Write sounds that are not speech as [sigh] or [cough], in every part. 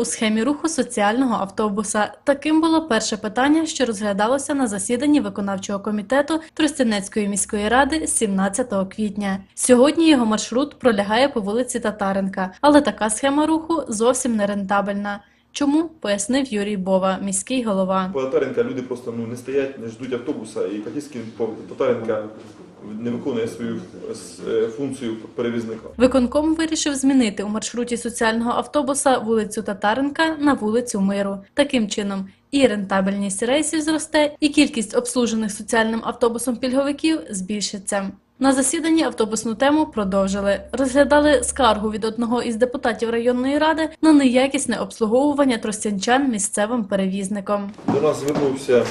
У схемі руху соціального автобуса. Таким було перше питання, що розглядалося на засіданні виконавчого комітету Тростянецької міської ради 17 квітня. Сьогодні його маршрут пролягає по вулиці Татаренка, але така схема руху зовсім не рентабельна. Чому пояснив Юрій Бова, міський голова. По Татаренка люди просто ну, не стоять, не ждуть автобуса, і Катівський по Татаренка не виконує свою е, функцію перевізника. Виконком вирішив змінити у маршруті соціального автобуса вулицю Татаренка на вулицю Миру. Таким чином і рентабельність рейсів зросте, і кількість обслужених соціальним автобусом пільговиків збільшиться. На засіданні автобусну тему продовжили. Розглядали скаргу від одного із депутатів районної ради на неякісне обслуговування тростянчан місцевим перевізником. До нас звернувся е,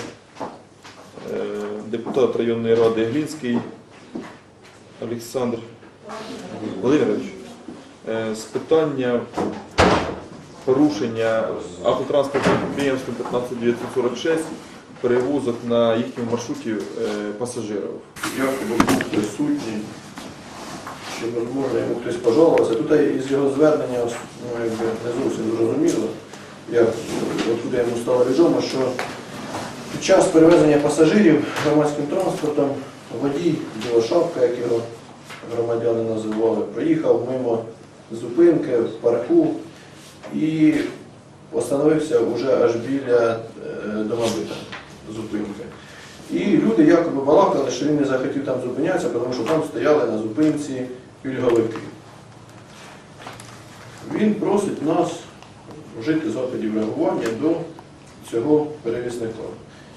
депутат районної ради Глінський Олександр Володимирович е, з питання порушення автотранспортним підприємством 15946 перевозок на їхньому маршруті е, пасажирів. якобы був присутній, чи можливо йому хтось пожалувався. Тут із його звернення ну, не зовсім зрозуміло, як откуда йому стало відомо, що під час перевезення пасажирів громадським транспортом водій Білошапка, як його громадяни називали, проїхав мимо зупинки в парку і остановився вже аж біля е, домобита зупинки. І люди якоби балакали, що він не захотів там зупинятися, тому що там стояли на зупинці пільговики. Він просить нас вжити заходів реагування до цього перевізника.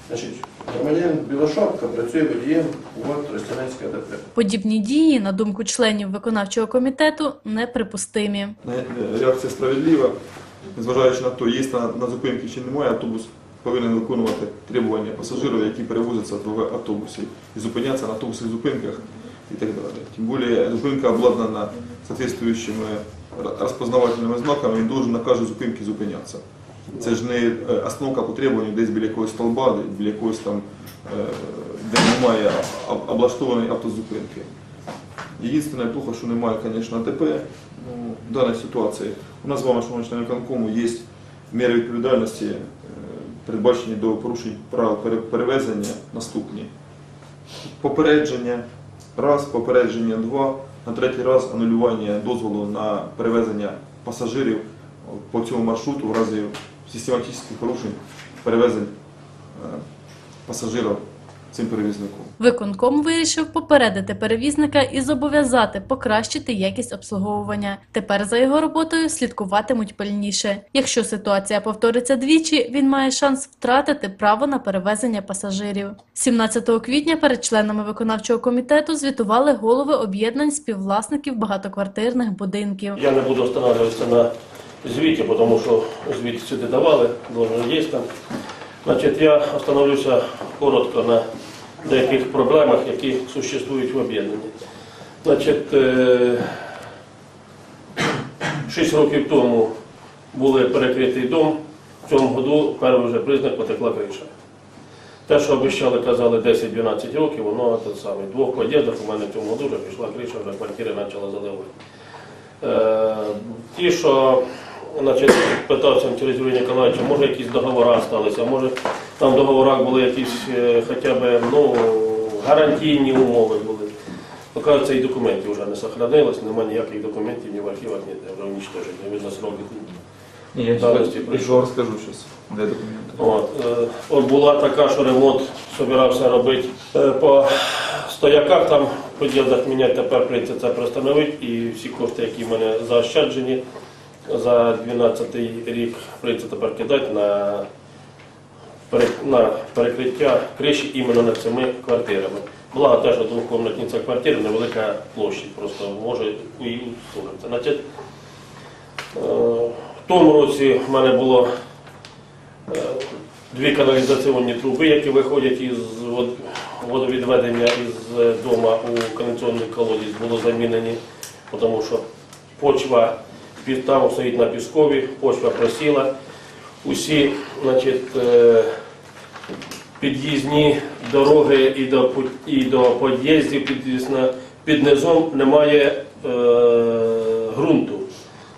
Значить, громадянин Білошапка працює водієм ДП. Подібні дії, на думку членів виконавчого комітету, неприпустимі. Реакція справедлива, незважаючи на те, є на, на зупинці чи немає, автобус повинен виконувати требування пасажирів, які перевозяться в автобусі, і зупинятися на автобусних зупинках і так далі. Тим більше зупинка обладнана соответствующими розпознавательними знаками, він должен на кожній зупинці зупинятися. Це ж не е, остановка по требуванню десь біля якогось столба, біля якогось там, е, де немає облаштованої автозупинки. Єдине плохо, що немає, звісно, АТП ну, в даній ситуації. У нас з вами, шановні члени виконкому, є міри відповідальності, е, передбачені до порушень правил перевезення наступні. Попередження, раз, попередження два, на третій раз анулювання дозволу на перевезення пасажирів по цьому маршруту в разі систематичних порушень перевезень е, пасажирів цим перевізником. Виконком вирішив попередити перевізника і зобов'язати покращити якість обслуговування. Тепер за його роботою слідкуватимуть пильніше. Якщо ситуація повториться двічі, він має шанс втратити право на перевезення пасажирів. 17 квітня перед членами виконавчого комітету звітували голови об'єднань співвласників багатоквартирних будинків. Я не буду останавливаться на звіті, тому що звіт сюди давали, должен є там. Значить, я остановлюся коротко на деяких проблемах, які существують в об'єднанні. Значить, е, шість років тому були перекритий дом, в цьому году перший вже признак потекла криша. Те, що обіцяли, казали 10-12 років, воно те саме. Двох подєдок у мене в цьому году пішла криша, вже квартири почала заливати. Е, Ті, що значить, питався через Юрія Ніколаєвича, може якісь договори залишилися, може там в договорах були якісь е, хоча б ну, гарантійні умови були. Оказується, і документів вже не сохранилось, немає ніяких документів ні в архівах, ніде, вже уничтожені, видно сроки. Ні, я Давайте, прийшов. розкажу зараз, де документи. От, е, от була така, що ремонт збирався робити е, по стояках, там поділах міняти, тепер прийдеться це пристановити, і всі кошти, які в мене заощаджені за 12 рік, прийдеться тепер кидати на, на перекриття криші іменно над цими квартирами. Благо те, що двокомнатні ця квартира невелика площадь, просто може. Значить, е, в тому році в мене було е, дві каналізаційні труби, які виходять із водовідведення із е, дома у каналізаційний колодязь, було замінені, тому що почва там стоїть на піскові, почва просіла. Усі значить, е, під'їзні дороги і до, і до під'їздів під низом немає е, ґрунту.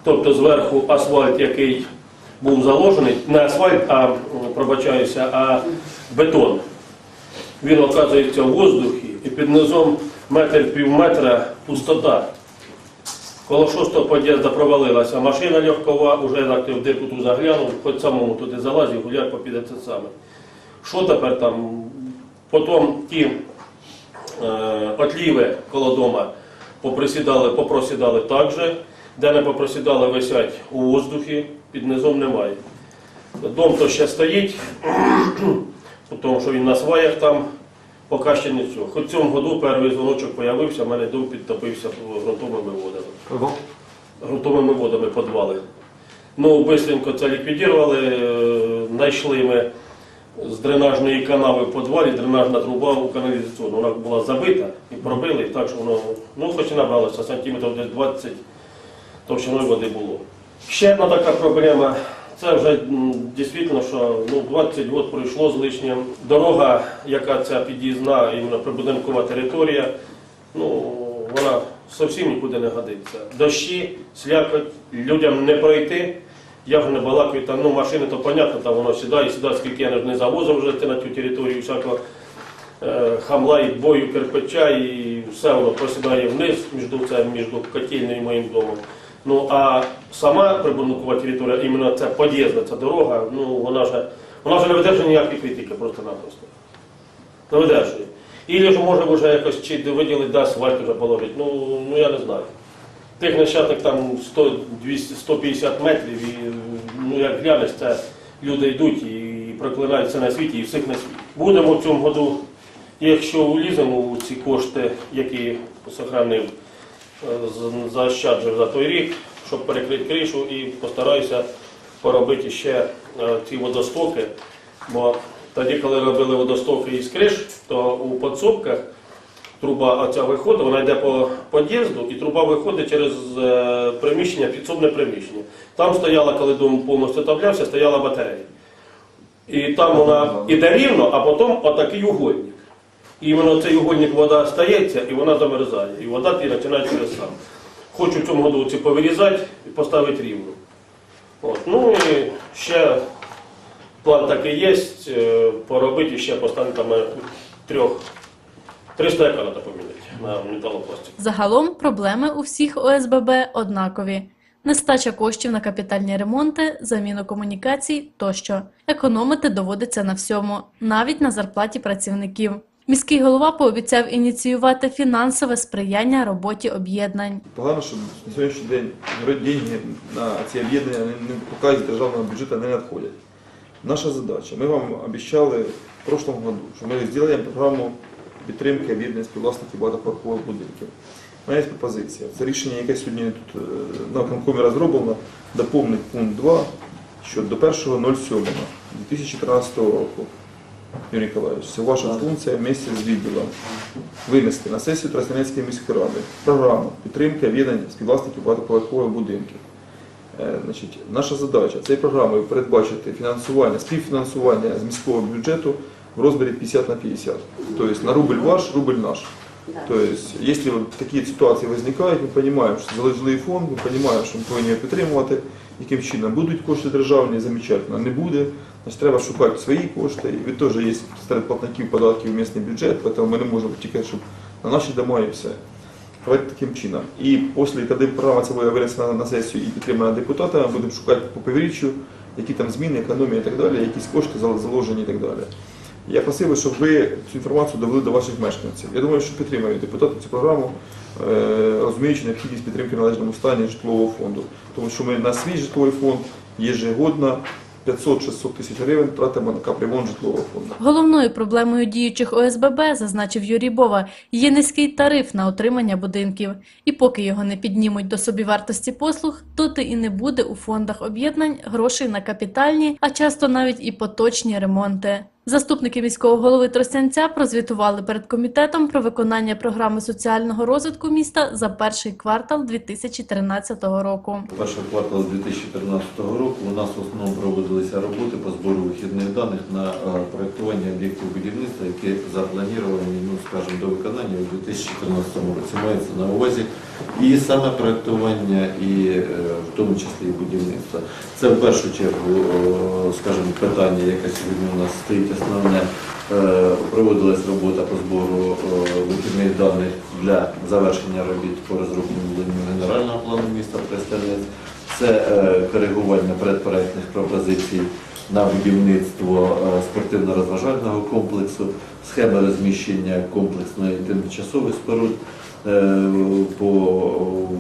Тобто зверху асфальт, який був заложений не асфальт, а пробачаюся, а бетон. Він оказується в воздухі і під низом метр пів метра пустота. Коло шостого під'їзду провалилася машина легкова, вже ти в дирку ту заглянув, хоч самому туди залазив, гуляй попіде це саме. Що тепер там? Потім ті е, отліви коло дома поприсідали, попросідали так же, де не попросідали, висять у воздухі, під низом немає. Дом то ще стоїть, [clears throat] тому що він на сваях там, поки ще не цього. Хоч цьому году перший дзвоночок з'явився, в мене дом підтопився ґрунтовими водами. Грунтовими водами підвали. Ну, бистренько це ліквідували, е, знайшли ми з дренажної канави в підвалі, дренажна труба у каналізаційну. Вона була забита і пробили, і так що воно, ну хоч і набралося, сантиметрів десь 20 товщиною води було. Ще одна така проблема. Це вже дійсно, що ну, 20 років пройшло з лишнім. Дорога, яка ця під'їзна, іменно прибудинкова територія, ну, вона зовсім нікуди не годиться. Дощі, слякоть, людям не пройти. Я вже не балакаю, там, ну, машини, то понятно, там воно сідає, сідає, скільки я не завозив вже на цю територію всякого е, хамла і бою, кирпича, і все воно просідає вниз між, між котельною і моїм домом. Ну а сама прибудинкова територія, іменно ця під'їзна, ця дорога, ну вона вже вона вже не видержує ніякої критики просто-напросто. Не видержує. Ілі ж може вже якось чи виділити, да, асфальт вже положить. Ну, ну я не знаю. Тих нащадок там 100, 200, 150 метрів, і ну як глянеш, це люди йдуть і проклинають все на світі і всіх на світі. Будемо в цьому году, якщо вліземо у ці кошти, які сохранив, е, за той рік, щоб перекрити кришу і постараюся поробити ще е, ці водостоки. Бо тоді, коли робили водостоки із криш, то у підсобках труба оця виходить, вона йде по під'їзду, і труба виходить через е, приміщення, підсобне приміщення. Там стояла, коли дом повністю таблявся, стояла батарея. І там вона іде рівно, а потім отакий угольник. І іменно цей угольник вода стається і вона замерзає. І вода ті починає через сам. Хочу в цьому году ці повирізати і поставити рівно. От. Ну і ще план такий є, е, поробити ще там е, трьох. 300 яка треба поміняти на металопластик. Загалом проблеми у всіх ОСББ однакові. Нестача коштів на капітальні ремонти, заміну комунікацій тощо. Економити доводиться на всьому, навіть на зарплаті працівників. Міський голова пообіцяв ініціювати фінансове сприяння роботі об'єднань. Погано, що на сьогоднішній день деньги на ці об'єднання не, поки з державного бюджету не надходять. Наша задача. Ми вам обіцяли в прошлом году, що ми зробимо програму підтримки об'єднання співвласників багатоповерхових будинків. У мене є пропозиція. Це рішення, яке сьогодні тут е, на конкомі розроблено, доповнить пункт 2, що до 1.07.2013 року Юрій Ніколаївич, це ваша функція місце з відділом винести на сесію Тростянецької міської ради програму підтримки об'єднань співвласників багатоповерхових будинків. Е, Значить, наша задача цією програмою передбачити фінансування, співфінансування з міського бюджету в розмірі 50 на 50. Тобто на рубль ваш, рубль наш. То есть, если вот такі ситуації виникають, ми розуміємо, що залежний фонд, ми розуміємо, що ми повинні його підтримувати, яким чином будуть кошти державні, замечательно, не буде. Значить, треба шукати свої кошти. І теж є серед платників податків в місцевий бюджет, тому ми не можемо тільки, щоб на наші дома і все. Давайте таким чином. І після, коли програма ця буде винесена на сесію і підтримана депутатами, будемо шукати по півріччю, які там зміни, економія і так далі, якісь кошти заложені і так далі. Я просив щоб ви цю інформацію довели до ваших мешканців. Я думаю, що підтримають депутати цю програму, е, розуміючи необхідність підтримки в належному стані житлового фонду. Тому що ми на свій житловий фонд єжегодно 500-600 тисяч гривень тратимо на капремонт житлового фонду. Головною проблемою діючих ОСББ, зазначив Юрій Бова, є низький тариф на отримання будинків. І поки його не піднімуть до собівартості послуг, доти і не буде у фондах об'єднань грошей на капітальні, а часто навіть і поточні ремонти. Заступники міського голови Тростянця прозвітували перед комітетом про виконання програми соціального розвитку міста за перший квартал 2013 року. Перший квартал 2013 року у нас в основному проводилися роботи по збору вихідних даних на е, проєктування об'єктів будівництва, які заплановані, ну скажімо, до виконання у 2014 році. Мається на увазі і саме проєктування, і е, в тому числі і будівництво. Це в першу чергу, скажімо, питання, яке сьогодні у нас стоїть основне. Е, Проводилась робота по збору е, вихідних даних для завершення робіт по розробленню генерального плану міста Тростянець. Це е, коригування предпроектних пропозицій на будівництво спортивно-розважального комплексу, схеми розміщення комплексної тимчасових споруд по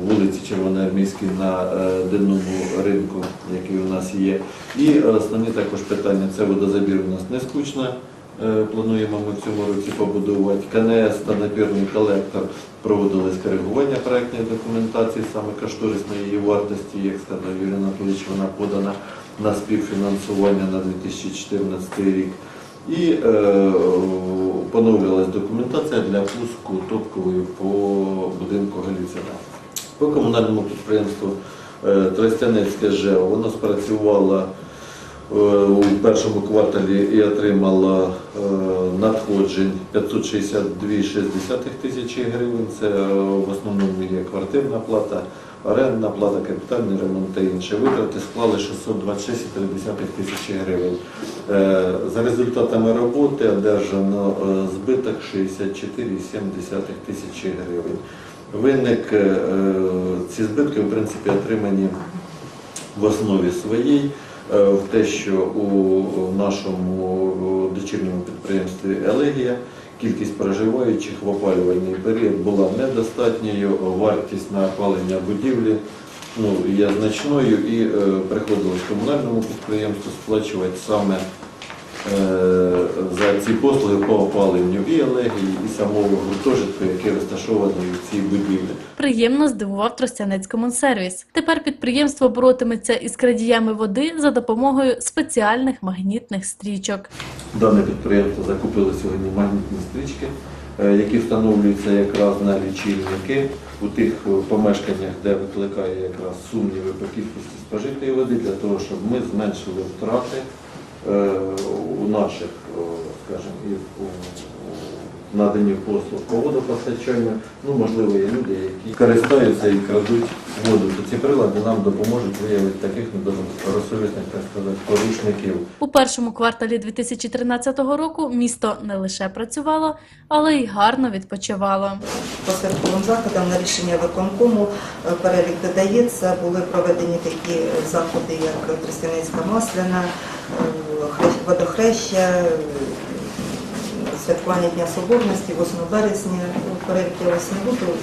вулиці Червоноармійській на е, денному ринку, який у нас є. І основні також питання це водозабір у нас не скучно. Е, Плануємо ми в цьому році побудувати КНС та напірний колектор. Проводились коригування проектної документації, саме кошторисної її вартості, як сказав Юрій Анатолійович, вона подана на співфінансування на 2014 рік. І е, поновлювалась документація для пуску топкової по будинку Галіцина. По комунальному підприємству е, Тростянецьке ЖЕО воно спрацювало е, у першому кварталі і отримало е, надходжень 562,6 тисячі гривень. Це е, в основному є квартирна плата, орендна плата, капітальний ремонт та інші витрати склали 626,3 тисячі гривень. Е, За результатами роботи одержано е, збиток 64,7 тисячі гривень. Виник е, ці збитки, в принципі, отримані в основі своїй в те, що у нашому дочірньому підприємстві Елегія кількість проживаючих в опалювальний період була недостатньою, вартість на опалення будівлі ну, є значною і е, приходилось комунальному підприємству сплачувати саме е, за ці послуги по опаленню і Елегії, і самого гуртожитку, який розташований в цій будівлі. Приємно здивував Тростянець Комунсервіс. Тепер підприємство боротиметься із крадіями води за допомогою спеціальних магнітних стрічок. Дане підприємство закупило сьогодні магнітні стрічки, е, які встановлюються якраз на лічильники. У тих е, помешканнях, де викликає якраз сумніви по кількості спожитої води, для того, щоб ми зменшили втрати е, у наших, скажімо, у у наданні послуг по водопостачанню. Ну, можливо, є люди, які користуються і крадуть воду. То ці прилади нам допоможуть виявити таких недобросовісних, так сказати, порушників. У першому кварталі 2013 року місто не лише працювало, але й гарно відпочивало. Посередковим заходам на рішення виконкому е, перелік додається. Були проведені такі заходи, як Тростянецька масляна, е, водохреща, святкування Дня Соборності, 8 березня. У перелік я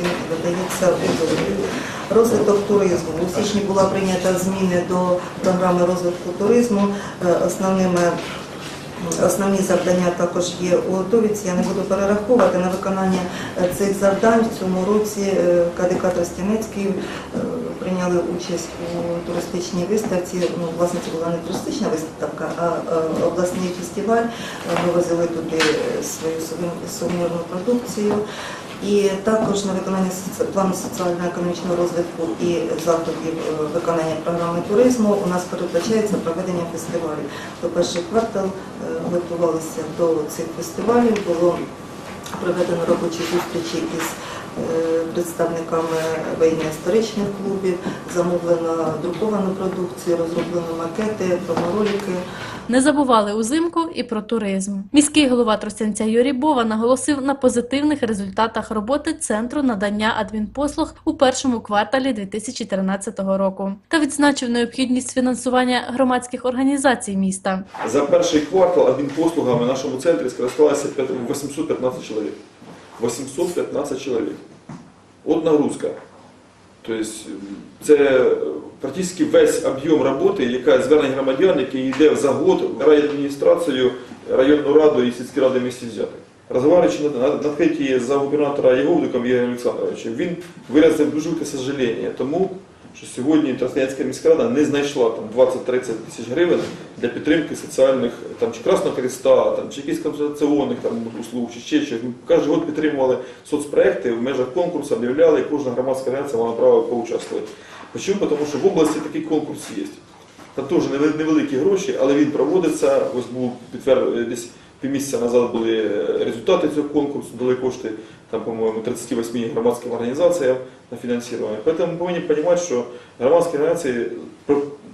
він додається у. Розвиток туризму. У січні була прийнята зміни до програми розвитку туризму. Е, Основними Основні завдання також є у довідці. Я не буду перераховувати на виконання е, цих завдань. В цьому році е, КДК Тростянецький прийняли участь у туристичній виставці. Ну, власне, це була не туристична виставка, а е, обласний фестиваль. Ми возили туди свою сувен- сувенірну продукцію. І також на виконання плану соціально-економічного розвитку і заходів е, виконання програми туризму у нас передбачається проведення фестивалів. То перший квартал е, готувалися до цих фестивалів. Було проведено робочі зустрічі із представниками воєнно-історичних клубів, замовлено друковану продукцію, розроблено макети, проморолики. Не забували узимку і про туризм. Міський голова Тростянця Юрій Бова наголосив на позитивних результатах роботи центру надання адмінпослуг у першому кварталі 2013 року та відзначив необхідність фінансування громадських організацій міста. За перший квартал адмінпослугами в нашому центрі скористалося 815 чоловік. 815 чоловік. От нагрузка. Тобто це практично весь об'єм роботи, яка звернення громадян, який йде за год райадміністрацію, районну раду і сільські ради місті взяти. Розговорюючи на, третій за губернатора Єговдиком Ігорем Олександровичем, він виразив дуже велике сожаління тому, що сьогодні Тростянецька міська рада не знайшла там 20-30 тисяч гривень для підтримки соціальних там чи Красного Христа, там чи якихось консультаційних там услуг, чи ще щось. Кожен год підтримували соцпроекти в межах конкурсу, об'являли, і кожна громадська організація мала право поучаствувати. Чому? Тому що в області такий конкурс є. Там теж невеликі гроші, але він проводиться. Ось був підтвер... десь півмісяця назад були е, результати цього конкурсу, дали кошти там, по-моєму, 38 громадським організаціям на фінансування. Тому повинні розуміти, що громадські організації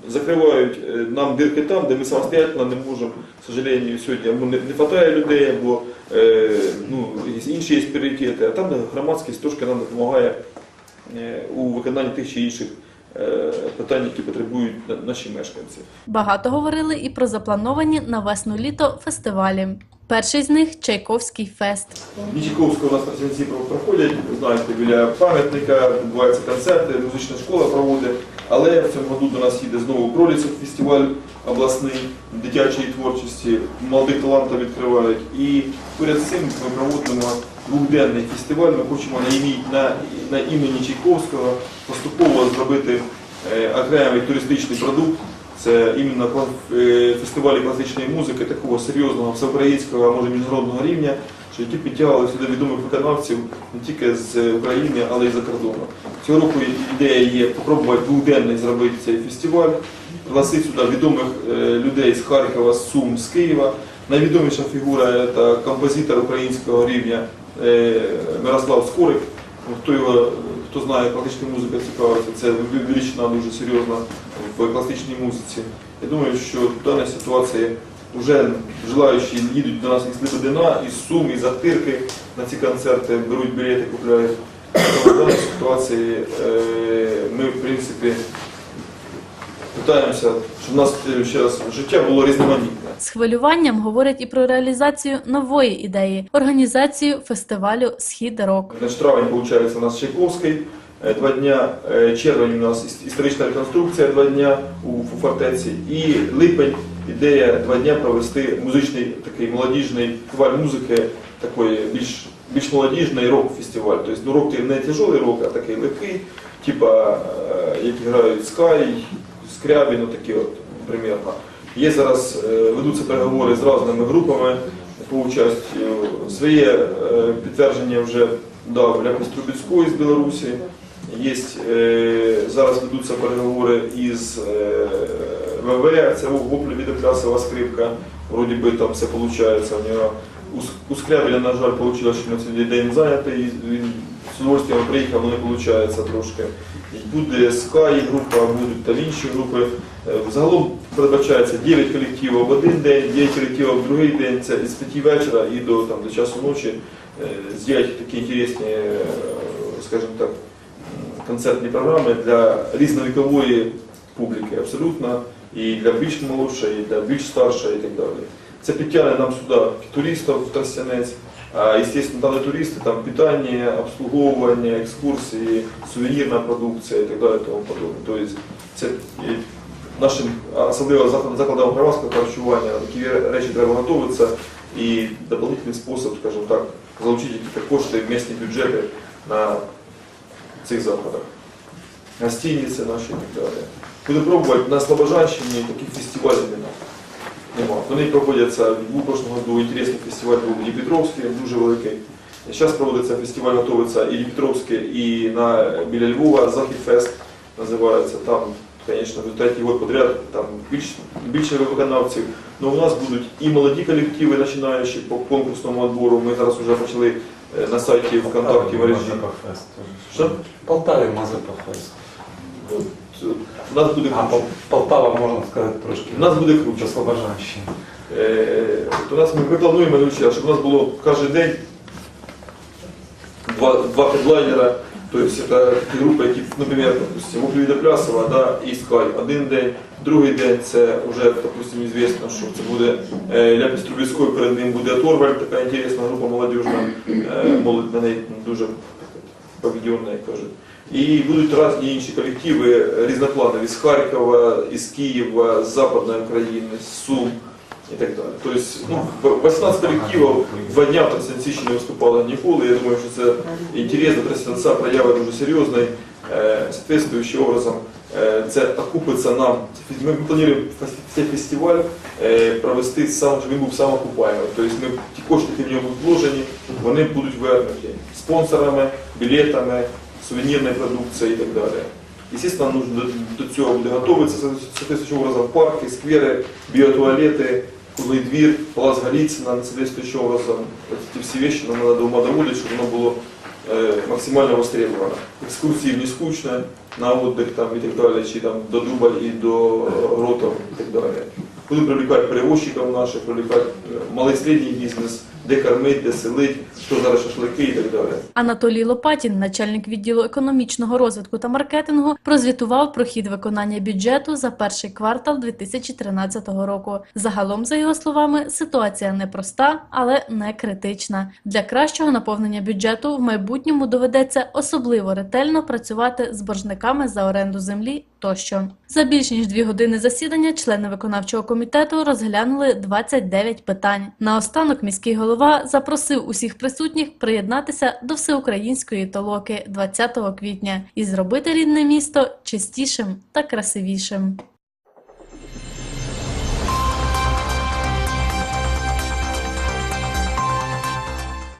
закривають е, нам дирки там, де ми самостоятельно не можемо, к сожалению, сьогодні або не, вистачає людей, або е, ну, інші є пріоритети, а там громадськість трошки нам допомагає у виконанні тих чи інших питань, які потребують на- наші мешканці. Багато говорили і про заплановані на весну-літо фестивалі. Перший з них Чайковський фест. Нічиковського у нас на сенсі проходять, знаєте, біля пам'ятника, відбуваються концерти, музична школа проводить. Але в цьому году до нас їде знову Пролісов фестиваль обласний дитячої творчості, молодих талантів відкривають. І поряд з цим ми проводимо двохденний фестиваль. Ми хочемо на ім'я на, на імені Чайковського поступово зробити е, окремий туристичний продукт. Це іменно е, фестивалі класичної музики, такого серйозного всеукраїнського, а може міжнародного рівня, що які підтягували сюди відомих виконавців не тільки з України, але й за кордону. Цього року ідея є спробувати двохденний зробити цей фестиваль, пригласити сюди відомих е, людей з Харкова, з Сум, з Києва. Найвідоміша фігура це композитор українського рівня Мирослав Скорик. Хто його, хто знає класичну музику, цікавиться, це величина дуже серйозна в класичній музиці. Я думаю, що в даній ситуації вже желаючі їдуть до нас із Лебедина, із Сум, із Ахтирки на ці концерти, беруть білети, купляють. В даній ситуації е, ми, в принципі, питаємося, щоб у нас е, ще раз життя було різноманітне. З хвилюванням говорять і про реалізацію нової ідеї організацію фестивалю Схід рок. Значит, травень, получается, у нас Чайковский, э, два дня, э, червень у нас історична реконструкція, два дня у фортеці, і липень ідея два дня провести музичний такий молодіжний фестиваль музики, такий більш, більш молодіжний рок-фестиваль. Тобто ну, рок не тяжелий рок, а такий легкий, типа, е, які грають Скай, Скрябін, такі от, примерно. Є зараз, е, ведуться переговори з різними групами по участі. Своє е, підтвердження вже дав Ляпис Трубецької з Білорусі. Є, е, зараз ведуться переговори із ВВ, це воплю відоклясова скрипка. Вроді би там все виходить. У нього у, Скрябіля, на жаль, вийшло, що на цей день зайнятий. Він з удовольствием приїхав, але не виходить трошки. І Буде Sky група, будуть та інші групи. Е, Загалом передбачається 9 колективів в один день, 9 колективів в другий день. Це з 5 вечора і до, там, до часу ночі. Е, Зробити такі інтересні, е, скажімо так, концертні програми для різновікової публіки абсолютно, і для більш молодшої, і для більш старшої і так далі. Це підтягне нам сюди туристів в Тростянець, естественно, там не туристи, там питання, обслуговування, екскурсії, сувенірна продукція і так далі. Тому подобне. Тобто це і нашим, особливо заклад- закладам громадського харчування, такі речі треба готуватися і дополнительний спосіб, скажімо так, залучити якісь кошти в місні бюджети на цих заходах. Гостиниці наші і так далі. Буду пробувати на Слобожанщині таких фестивалів немає. Нема. Вони проводяться був прошлого году інтересний фестиваль був в Дніпропетровський, дуже великий. Зараз проводиться фестиваль, готується і Дніпропетровський, і на, біля Львова Західфест називається. Там, звісно, третій год подряд там більш, більше виконавців. Ну, у нас будуть і молоді колективи, починаючи по конкурсному відбору. Ми зараз вже почали е, на сайті ВКонтакті в мережі. В Полтаві Мазепа-фест. От, е, У нас буде А круче. Пол- Полтава, можна сказати, трошки. У нас буде круче. до Е, от у нас ми, ми плануємо Люся, щоб у нас було кожен день два, два хедлайнера, тобто це такі групи, які, наприклад, допустим, Воплю Відоплясова да, і Скай один день, другий день це вже, допустим, звісно, що це буде е, Ляпіс Трубецької, перед ним буде Торваль, така інтересна група молодіжна, е, молодь на неї дуже поведенна, як кажуть. І будуть різні інші колективи різнопланові з Харкова, із Києва, з Западної України, з Сум і так далі. Тобто, ну, 18 колективів два дня в Трансенсічі не виступали ніколи. Я думаю, що це інтересно, Трансенса проява дуже серйозний Э, Соответствующим образом э, це окупиться нам. Ми плануємо цей фестиваль е, провести сам, щоб він був самоокупаємий. Тобто ми ті кошти, які в ньому вложені, вони будуть вернуті спонсорами, білетами, сувенірною продукцією і так далі. Звісно, нужно до, до цього буде готуватися соответствующим образом парки, сквери, біотуалети, круглий двір, палац Голицына, соответствующим образом ці всі вещи нам треба дома доводити, щоб воно було е, максимально востребовано. Екскурсії не скучно, на отдых там і так далі, чи там до Дуба і до е, Ротов і так далі. Буду привлекати перевозчиків наших, привлекати е, малий середній бізнес, де кормить, де селить, що зараз шашлики і так далі. Анатолій Лопатін, начальник відділу економічного розвитку та маркетингу, прозвітував про хід виконання бюджету за перший квартал 2013 року. Загалом, за його словами, ситуація непроста, але не критична. Для кращого наповнення бюджету в майбутньому доведеться особливо ретельно працювати з боржниками за оренду землі тощо. За більш ніж дві години засідання члени виконавчого комітету розглянули 29 питань. Наостанок міський голова запросив усіх присутніх приєднатися до всеукраїнської толоки 20 квітня і зробити рідне місто чистішим та красивішим.